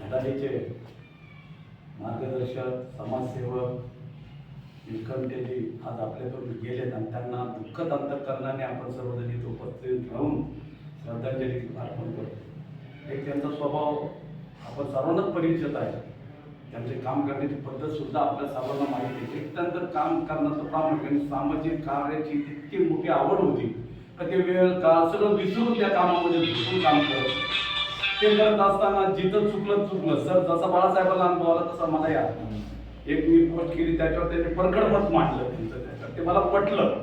धडाडीचे मार्गदर्शक समाजसेवक निष्कंठेजी आज आपल्याकडून गेलेत आणि त्यांना दुःखद अंतकरणाने आपण सर्वजण इथे उपस्थित राहून श्रद्धांजली अर्पण करतो. एक त्यांचा स्वभाव आपण सर्वांनाच परिचित आहे. त्यांचे काम करण्याची पद्धत सुद्धा आपल्या सर्वांना माहिती आहे. एक त्यांचं काम करण्याचं प्रामुख्याने सामाजिक कार्याची इतकी मोठी आवड होती. तर ते वेळ काळ सगळं विसरून त्या कामामध्ये झुकून काम करत ते करत असताना जिथं चुकलं चुकलं. सर जसं बाळासाहेबांना अनुभव आला तसा मला याद एक मी पोस्ट केली त्याच्यावर त्यांनी परकड मत मांडलं त्यांचं त्याच्यावर. ते मला पटलं.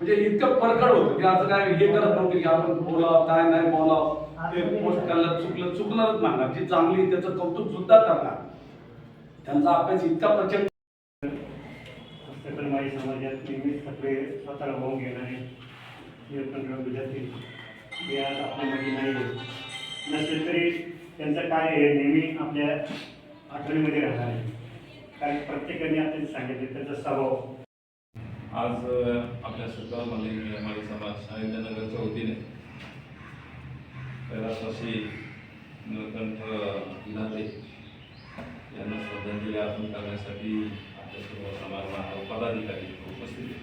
म्हणजे इतकं परकड होतं. की असं काय हे करत नव्हतं की आपण बोलावं काय नाही बोलावं. ते पोस्ट करायला चुकलं चुकणारच म्हणणार जी चांगली त्याचं कौतुक सुद्धा करणार. त्यांचा अभ्यास इतका प्रचंड हस्तकलमाई समाजात नेहमीच सगळे स्वतःला होऊन घेणारे निरपणराव विद्यार्थी हे आज आपल्यामध्ये नाही. नसेल तरी त्यांचं काय आहे नेहमी आपल्या आठवणीमध्ये राहणार आहे. कारण प्रत्येकाने आपल्याला सांगितले त्यांचा स्वभाव. आज आपल्या सुद्धामध्ये माळी समाज आयुधनगरच्या वतीने शशी निळकंठ इनाते यांना श्रद्धांजली अर्पण करण्यासाठी आपल्या सर्व समाज पदाधिकारी उपस्थित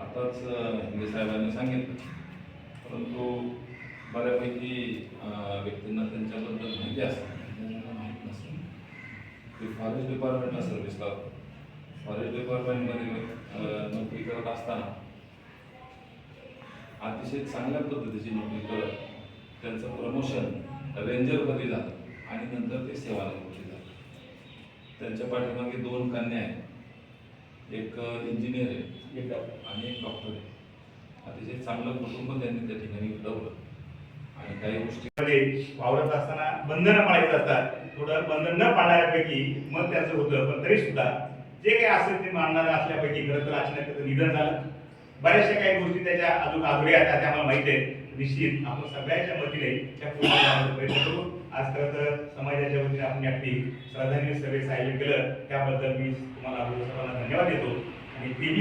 आताच अ, हिंगे साहेबांनी सांगितलं परंतु बऱ्यापैकी व्यक्तींना त्यांच्याबद्दल माहिती असते त्यांना माहीत नसते. ते फॉरेस्ट डिपार्टमेंटला सर्व्हिसला होते फॉरेस्ट डिपार्टमेंटमध्ये नोकरी करत असताना अतिशय चांगल्या पद्धतीची नोकरी करत त्यांचं प्रमोशन रेंजरमध्ये झालं आणि नंतर ते सेवानिवृत्ती झालं. त्यांच्या पाठीमागे दोन कन्या आहेत. एक इंजिनियर आहे एक आणि एक डॉक्टर आहे. अतिशय चांगलं कुटुंब त्यांनी त्या ठिकाणी घडवलं. आणि काही गोष्टी वावरत असताना बंधनं पाळायचं असतात. थोडं बंधन न पाळणाऱ्यापैकी मग त्यांचं होतं. पण तरी सुद्धा जे काही असेल ते मानणारं असल्यापैकी खरं तर अचानक त्याचं निधन झालं. बऱ्याचशा काही गोष्टी त्याच्या अजून अधुऱ्या आहेत त्या मला माहिती आहेत. निश्चित आपण सगळ्याच्या वतीने त्या प्रयत्न करू. आज खरं तर समाजाच्या वतीने आपण अगदी श्रद्धांजली सभेचं आयोजन केलं. त्याबद्दल मी तुम्हाला सर्वांना धन्यवाद देतो. आणि तेवीस